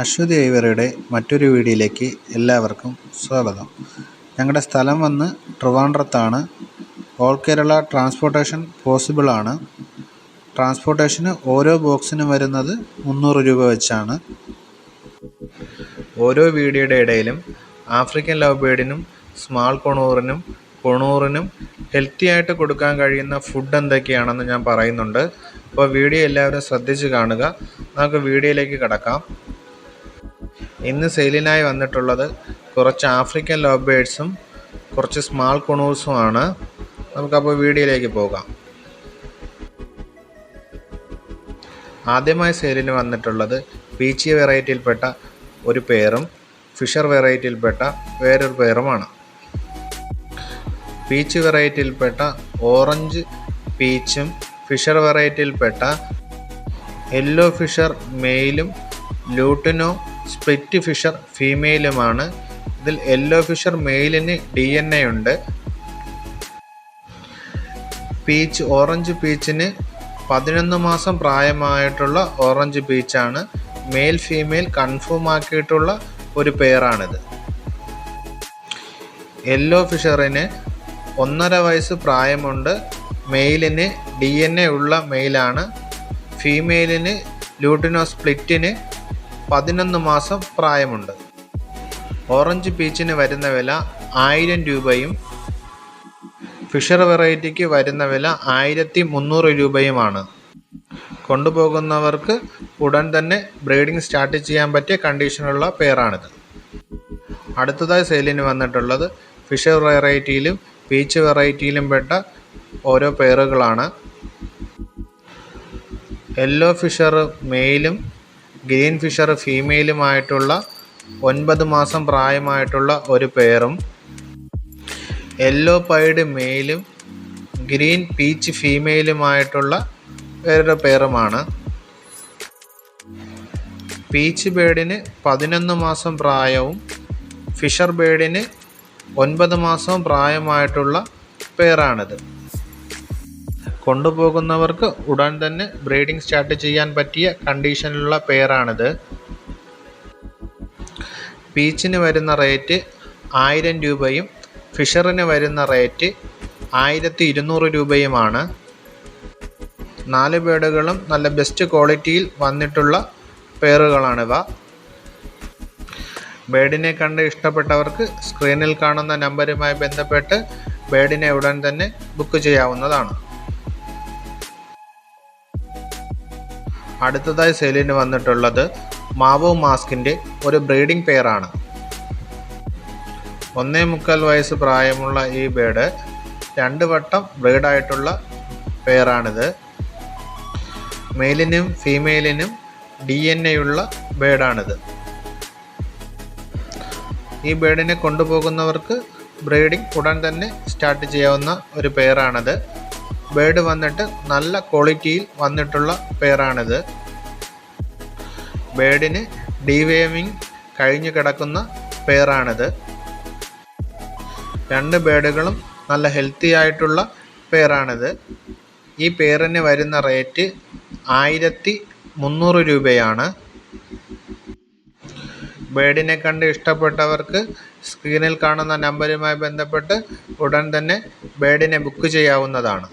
അശ്വതി ഐവറിയുടെ മറ്റൊരു വീഡിയോയിലേക്ക് എല്ലാവർക്കും സ്വാഗതം. ഞങ്ങളുടെ സ്ഥലം വന്ന് ട്രിവാൻഡ്രത്താണ്. ഓൾ കേരള ട്രാൻസ്പോർട്ടേഷൻ പോസിബിളാണ്. ട്രാൻസ്പോർട്ടേഷന് ഓരോ ബോക്സിനും വരുന്നത് മുന്നൂറ് രൂപ വെച്ചാണ്. ഓരോ വീഡിയോയുടെ ഇടയിലും ആഫ്രിക്കൻ ലവ് ബേർഡിനും സ്മാൾ കൊണൂറിനും കൊണൂറിനും ഹെൽത്തി ആയിട്ട് കൊടുക്കാൻ കഴിയുന്ന ഫുഡ് എന്തൊക്കെയാണെന്ന് ഞാൻ പറയുന്നുണ്ട്. അപ്പോൾ വീഡിയോ എല്ലാവരും ശ്രദ്ധിച്ച് കാണുക. നമുക്ക് വീഡിയോയിലേക്ക് കിടക്കാം. ഇന്ന് സെയിലിനായി വന്നിട്ടുള്ളത് കുറച്ച് ആഫ്രിക്കൻ ലവ് ബേഡ്സും കുറച്ച് സ്മാൾ കൊണൂസുമാണ് നമുക്കപ്പോൾ വീഡിയോയിലേക്ക് പോകാം. ആദ്യമായി സെയിലിന് വന്നിട്ടുള്ളത് പീച്ചി വെറൈറ്റിയിൽപ്പെട്ട ഒരു പേറും ഫിഷർ വെറൈറ്റിയിൽപ്പെട്ട വേറൊരു പേരുമാണ്. പീച്ച് വെറൈറ്റിയിൽപ്പെട്ട ഓറഞ്ച് പീച്ചും ഫിഷർ വെറൈറ്റിയിൽപ്പെട്ട യെല്ലോ ഫിഷർ മെയിലും ലൂട്ടിനോ സ്പ്ലിറ്റ് ഫിഷർ ഫീമെയിലുമാണ്. ഇതിൽ യെല്ലോ ഫിഷർ മെയിലിന് ഡി എൻ എ ഉണ്ട്. പീച്ച് ഓറഞ്ച് പീച്ചിന് പതിനൊന്ന് മാസം പ്രായമായിട്ടുള്ള ഓറഞ്ച് പീച്ചാണ്. മെയിൽ ഫീമെയിൽ കൺഫേം ആക്കിയിട്ടുള്ള ഒരു പെയറാണിത് യെല്ലോ ഫിഷറിന് ഒന്നര വയസ്സ് പ്രായമുണ്ട്. മെയിലിന് ഡി എൻ എ ഉള്ള മെയിലാണ്. ഫീമെയിലിന് ലൂട്ടിനോ സ്പ്ലിറ്റിന് പതിനൊന്ന് മാസം പ്രായമുണ്ട്. ഓറഞ്ച് പീച്ചിന് വരുന്ന വില ആയിരം രൂപയും ഫിഷർ വെറൈറ്റിക്ക് വരുന്ന വില ആയിരത്തി മുന്നൂറ് രൂപയുമാണ്. കൊണ്ടുപോകുന്നവർക്ക് ഉടൻ തന്നെ ബ്രീഡിംഗ് സ്റ്റാർട്ട് ചെയ്യാൻ പറ്റിയ കണ്ടീഷനുള്ള പെയറാണിത് അടുത്തതായി സെയിലിന് വന്നിട്ടുള്ളത് ഫിഷർ വെറൈറ്റിയിലും പീച്ച് വെറൈറ്റിയിലും പെട്ട ഓരോ പെയറുകളാണ് യെല്ലോ ഫിഷർ മെയിലും ഗ്രീൻ ഫിഷർ ഫീമെയിലുമായിട്ടുള്ള ഒൻപത് മാസം പ്രായമായിട്ടുള്ള ഒരു പെയറും യെല്ലോ പൈഡ് മെയിലും ഗ്രീൻ പീച്ച് ഫീമെയിലുമായിട്ടുള്ള വേറൊരു പേറുമാണ്. പീച്ച് ബേഡിന് പതിനൊന്ന് മാസം പ്രായവും ഫിഷർ ബേഡിന് ഒൻപത് മാസം പ്രായമായിട്ടുള്ള പെയറാണിത് കൊണ്ടുപോകുന്നവർക്ക് ഉടൻ തന്നെ ബ്രീഡിംഗ് സ്റ്റാർട്ട് ചെയ്യാൻ പറ്റിയ കണ്ടീഷനിലുള്ള പെയറാണിത്. പീച്ചിന് വരുന്ന റേറ്റ് ആയിരം രൂപയും ഫിഷറിന് വരുന്ന റേറ്റ് ആയിരത്തി ഇരുന്നൂറ് രൂപയുമാണ്. നാല് ബേഡുകളും നല്ല ബെസ്റ്റ് ക്വാളിറ്റിയിൽ വന്നിട്ടുള്ള പെയറുകളാണിവ. ബേഡിനെ കണ്ട് ഇഷ്ടപ്പെട്ടവർക്ക് സ്ക്രീനിൽ കാണുന്ന നമ്പരുമായി ബന്ധപ്പെട്ട് ബേഡിനെ ഉടൻ തന്നെ ബുക്ക് ചെയ്യാവുന്നതാണ്. അടുത്തതായി സെയിലിന് വന്നിട്ടുള്ളത് മാവോ മാസ്കിന്റെ ഒരു ബ്രീഡിംഗ് പെയറാണ്. ഒന്നേ മുക്കാൽ വയസ്സ് പ്രായമുള്ള ഈ ബേഡ് രണ്ട് വട്ടം ബ്രീഡായിട്ടുള്ള പെയറാണിത്. മെയിലിനും ഫീമെയിലിനും ഡി എൻ എ ഉള്ള ബേഡാണിത്. ഈ ബേഡിനെ കൊണ്ടുപോകുന്നവർക്ക് ബ്രീഡിംഗ് ഉടൻ തന്നെ സ്റ്റാർട്ട് ചെയ്യാവുന്ന ഒരു പെയറാണിത്. ബേഡ് വന്നിട്ട് നല്ല ക്വാളിറ്റിയിൽ വന്നിട്ടുള്ള പെയറാണിത് ബേഡിന് ഡിവേമിങ് കഴിഞ്ഞു കിടക്കുന്ന പെയറാണിത് രണ്ട് ബേഡുകളും നല്ല ഹെൽത്തി ആയിട്ടുള്ള പെയറാണിത് ഈ പെയറിന് വരുന്ന റേറ്റ് ആയിരത്തി മുന്നൂറ് രൂപയാണ്. ബേഡിനെ കണ്ട് ഇഷ്ടപ്പെട്ടവർക്ക് സ്ക്രീനിൽ കാണുന്ന നമ്പരുമായി ബന്ധപ്പെട്ട് ഉടൻ തന്നെ ബേഡിനെ ബുക്ക് ചെയ്യാവുന്നതാണ്.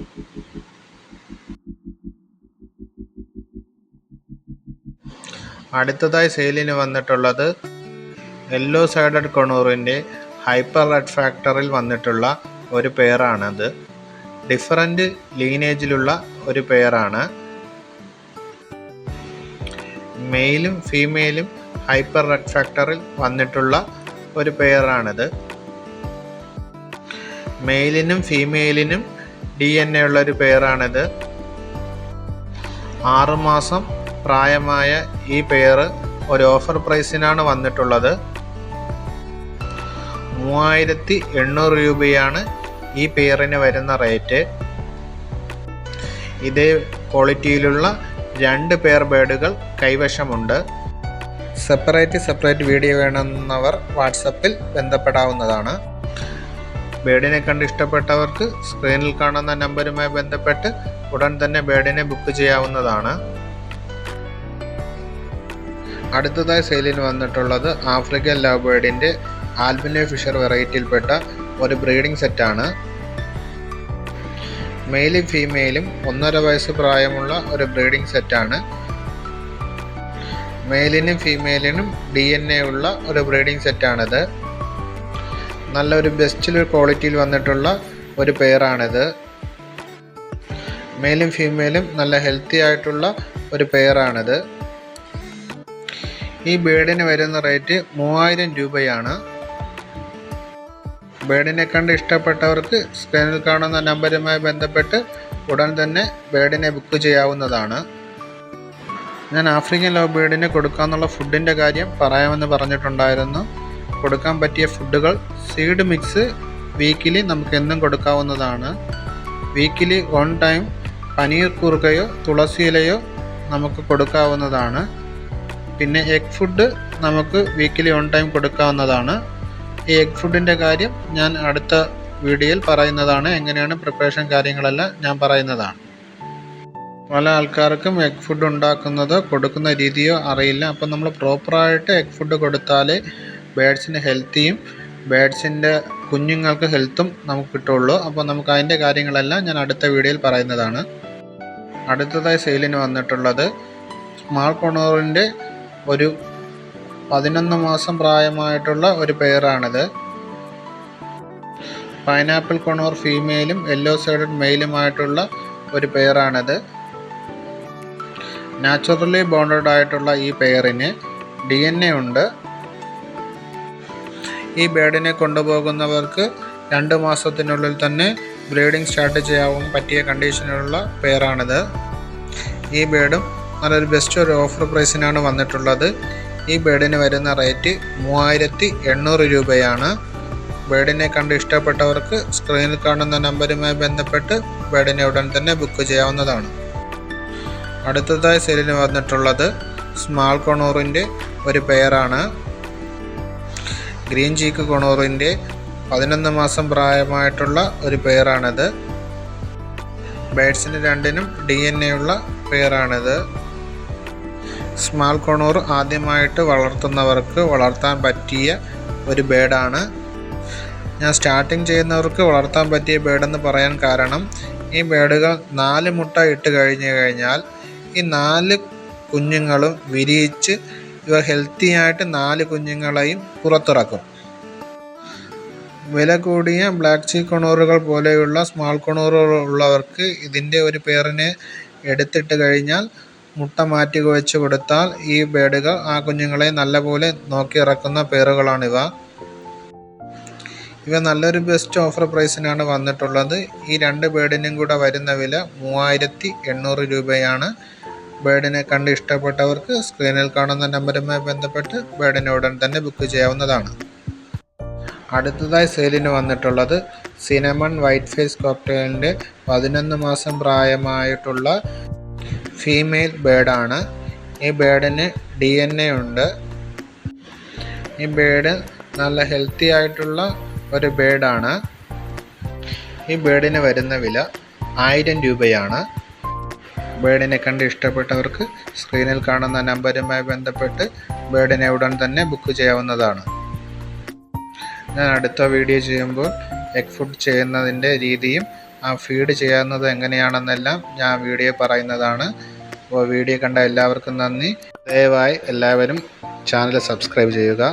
അടുത്തതായി സെയിലിന് വന്നിട്ടുള്ളത് യെല്ലോ സൈഡഡ് കൊണൂറിന്റെ ഹൈപ്പർ റെഡ് ഫാക്ടറിൽ വന്നിട്ടുള്ള ഒരു പെയറാണത് ഡിഫറന്റ് ലീനേജിലുള്ള ഒരു പെയറാണ് മെയിലും ഫീമെയിലും ഹൈപ്പർ റെഡ് ഫാക്ടറിൽ വന്നിട്ടുള്ള ഒരു പെയറാണിത് മെയിലിനും ഫീമെയിലിനും ഡി എൻ എ ഉള്ള ഒരു പെയറാണിത് ആറുമാസം പ്രായമായ ഈ പെയർ ഒരു ഓഫർ പ്രൈസിനാണ് വന്നിട്ടുള്ളത്. മൂവായിരത്തി എണ്ണൂറ് രൂപയാണ് ഈ പെയറിന് വരുന്ന റേറ്റ് ഇതേ ക്വാളിറ്റിയിലുള്ള രണ്ട് പെയർ ബേഡുകൾ കൈവശമുണ്ട്. സെപ്പറേറ്റ് സെപ്പറേറ്റ് വീഡിയോ വേണമെന്നവർ വാട്സപ്പിൽ ബന്ധപ്പെടാവുന്നതാണ്. ബേഡിനെ കണ്ട് ഇഷ്ടപ്പെട്ടവർക്ക് സ്ക്രീനിൽ കാണുന്ന നമ്പരുമായി ബന്ധപ്പെട്ട് ഉടൻ തന്നെ ബേഡിനെ ബുക്ക് ചെയ്യാവുന്നതാണ്. അടുത്തതായി സെയിലിന് വന്നിട്ടുള്ളത് ആഫ്രിക്കൻ ലവ് ബേർഡിന്റെ ആൽബിനെ ഫിഷർ വെറൈറ്റിയിൽപ്പെട്ട ഒരു ബ്രീഡിംഗ് സെറ്റാണ്. മെയിലും ഫീമെയിലും ഒന്നര വയസ്സ് പ്രായമുള്ള ഒരു ബ്രീഡിംഗ് സെറ്റാണ്. മെയിലിനും ഫീമെയിലിനും ഡി എൻ എ ഉള്ള ഒരു ബ്രീഡിംഗ് സെറ്റാണിത്. നല്ലൊരു ബെസ്റ്റിൽ ക്വാളിറ്റിയിൽ വന്നിട്ടുള്ള ഒരു പെയറാണിത് മെയിലും ഫീമെയിലും നല്ല ഹെൽത്തി ആയിട്ടുള്ള ഒരു പെയറാണിത് ഈ ബേഡിന് വരുന്ന റേറ്റ് മൂവായിരം രൂപയാണ്. ബേഡിനെ കണ്ട് ഇഷ്ടപ്പെട്ടവർക്ക് സ്ക്രീനിൽ കാണുന്ന നമ്പറുമായി ബന്ധപ്പെട്ട് ഉടൻ തന്നെ ബേഡിനെ ബുക്ക് ചെയ്യാവുന്നതാണ്. ഞാൻ ആഫ്രിക്കൻ ലവ് ബേഡിന് കൊടുക്കാമെന്നുള്ള ഫുഡിന്റെ കാര്യം പറയാമെന്ന് പറഞ്ഞിട്ടുണ്ടായിരുന്നു. കൊടുക്കാൻ പറ്റിയ ഫുഡുകൾ സീഡ് മിക്സ് വീക്കിലി നമുക്ക് എന്നും കൊടുക്കാവുന്നതാണ്. വീക്കിലി വൺ ടൈം പനീർ കുറുകയോ തുളസി ഇലയോ നമുക്ക് കൊടുക്കാവുന്നതാണ്. പിന്നെ എഗ് ഫുഡ് നമുക്ക് വീക്കിലി ഓൺ ടൈം കൊടുക്കാവുന്നതാണ്. ഈ എഗ് ഫുഡിന്റെ കാര്യം ഞാൻ അടുത്ത വീഡിയോയിൽ പറയുന്നതാണ്. എങ്ങനെയാണ് പ്രിപ്പറേഷൻ കാര്യങ്ങളെല്ലാം ഞാൻ പറയുന്നതാണ്. പല ആൾക്കാർക്കും എഗ് ഫുഡ് ഉണ്ടാക്കുന്നത് കൊടുക്കുന്ന രീതിയോ അറിയില്ല. അപ്പം നമ്മൾ പ്രോപ്പറായിട്ട് എഗ് ഫുഡ് കൊടുത്താലേ ബേഡ്സിന് ഹെൽത്തിയും ബേഡ്സിന്റെ കുഞ്ഞുങ്ങൾക്ക് ഹെൽത്തും നമുക്ക് കിട്ടുള്ളൂ. അപ്പോൾ നമുക്ക് അതിന്റെ കാര്യങ്ങളെല്ലാം ഞാൻ അടുത്ത വീഡിയോയിൽ പറയുന്നതാണ്. അടുത്തതായി സെയിലിന് വന്നിട്ടുള്ളത്. സ്മാൾ കൊണോറിന്റെ ഒരു പതിനൊന്ന് മാസം പ്രായമായിട്ടുള്ള ഒരു പെയറാണിത് പൈനാപ്പിൾ കൊണോർ ഫീമെയിലും യെല്ലോ സൈഡഡ് മെയിലുമായിട്ടുള്ള ഒരു പെയറാണിത് നാച്ചുറലി ബോണ്ടഡ് ആയിട്ടുള്ള ഈ പെയറിന് ഡി എൻ എ ഉണ്ട്. ഈ ബേഡിനെ കൊണ്ടുപോകുന്നവർക്ക് രണ്ട് മാസത്തിനുള്ളിൽ തന്നെ ബ്രീഡിംഗ് സ്റ്റാർട്ട് ചെയ്യാവും പറ്റിയ കണ്ടീഷനിലുള്ള പെയറാണിത് ഈ ബേഡും നല്ലൊരു ബെസ്റ്റ് ഒരു ഓഫർ പ്രൈസിനാണ് വന്നിട്ടുള്ളത്. ഈ ബേഡിന് വരുന്ന റേറ്റ് മൂവായിരത്തി എണ്ണൂറ് രൂപയാണ്. ബേഡിനെ കണ്ട് ഇഷ്ടപ്പെട്ടവർക്ക് സ്ക്രീനിൽ കാണുന്ന നമ്പറുമായി ബന്ധപ്പെട്ട് ബേഡിനെ ഉടൻ തന്നെ ബുക്ക് ചെയ്യാവുന്നതാണ്. അടുത്തതായി സെല്ലിന് വന്നിട്ടുള്ളത് സ്മാൾ കൊണൂറിന്റെ ഒരു പെയറാണ് ഗ്രീൻ ചീക്ക് കൊണൂറിന്റെ പതിനൊന്ന് മാസം പ്രായമായിട്ടുള്ള ഒരു പെയറാണിത് ബേഡ്സിന് രണ്ടിനും ഡി എൻ എ ഉള്ള പെയറാണിത് സ്മാൾ കൊണൂർ ആദ്യമായിട്ട് വളർത്തുന്നവർക്ക് വളർത്താൻ പറ്റിയ ഒരു ബേഡാണ്. ഞാൻ സ്റ്റാർട്ടിങ് ചെയ്യുന്നവർക്ക് വളർത്താൻ പറ്റിയ ബേഡെന്ന് പറയാൻ കാരണം ഈ ബേഡുകൾ നാല് മുട്ട ഇട്ട് കഴിഞ്ഞു കഴിഞ്ഞാൽ ഈ നാല് കുഞ്ഞുങ്ങളും വിരിയിച്ച് ഇവ ഹെൽത്തി ആയിട്ട് നാല് കുഞ്ഞുങ്ങളെയും പുറത്തിറക്കും. വില കൂടിയ ബ്ലാക്ക് ചീ കൊണൂറുകൾ പോലെയുള്ള സ്മാൾ കൊണൂറുകൾ ഉള്ളവർക്ക് ഇതിന്റെ ഒരു പേരിനെ എടുത്തിട്ട് കഴിഞ്ഞാൽ മുട്ട മാറ്റി വെച്ച് കൊടുത്താൽ ഈ ബേഡുകൾ ആ കുഞ്ഞുങ്ങളെ നല്ലപോലെ നോക്കി ഇറക്കുന്ന പേറുകളാണിവ. ഇവ നല്ലൊരു ബെസ്റ്റ് ഓഫർ പ്രൈസിനാണ് വന്നിട്ടുള്ളത്. ഈ രണ്ട് ബേഡിനും കൂടെ വരുന്ന വില മൂവായിരത്തി എണ്ണൂറ് രൂപയാണ്. ബേഡിനെ കണ്ട് ഇഷ്ടപ്പെട്ടവർക്ക് സ്ക്രീനിൽ കാണുന്ന നമ്പറുമായി ബന്ധപ്പെട്ട് ബേഡിനെ ഉടൻ തന്നെ ബുക്ക് ചെയ്യാവുന്നതാണ്. അടുത്തതായി സെയിലിന് വന്നിട്ടുള്ളത് സിനമൺ വൈറ്റ് ഫേസ് കോക്ടെയിലിന്റെ പതിനൊന്ന് മാസം പ്രായമായിട്ടുള്ള ഫീമെയിൽ ബേഡാണ്. ഈ ബേഡിന് ഡി എൻ എ ഉണ്ട്. ഈ ബേഡ് നല്ല ഹെൽത്തി ആയിട്ടുള്ള ഒരു ബേഡാണ്. ഈ ബേഡിന് വരുന്ന വില ആയിരം രൂപയാണ്. ബേഡിനെ കണ്ട് ഇഷ്ടപ്പെട്ടവർക്ക് സ്ക്രീനിൽ കാണുന്ന നമ്പറുമായി ബന്ധപ്പെട്ട് ബേഡിനെ ഉടൻ തന്നെ ബുക്ക് ചെയ്യാവുന്നതാണ്. ഞാൻ അടുത്ത വീഡിയോ ചെയ്യുമ്പോൾ എഗ് ഫുഡ് ചെയ്യുന്നതിന്റെ രീതിയും ഫീഡ് ചെയ്യാവുന്നത് എങ്ങനെയാണെന്നെല്ലാം ഞാൻ വീഡിയോ പറയുന്നതാണ്. അപ്പോൾ വീഡിയോ കണ്ട എല്ലാവർക്കും നന്ദി. ദയവായി എല്ലാവരും ചാനൽ സബ്സ്ക്രൈബ് ചെയ്യുക.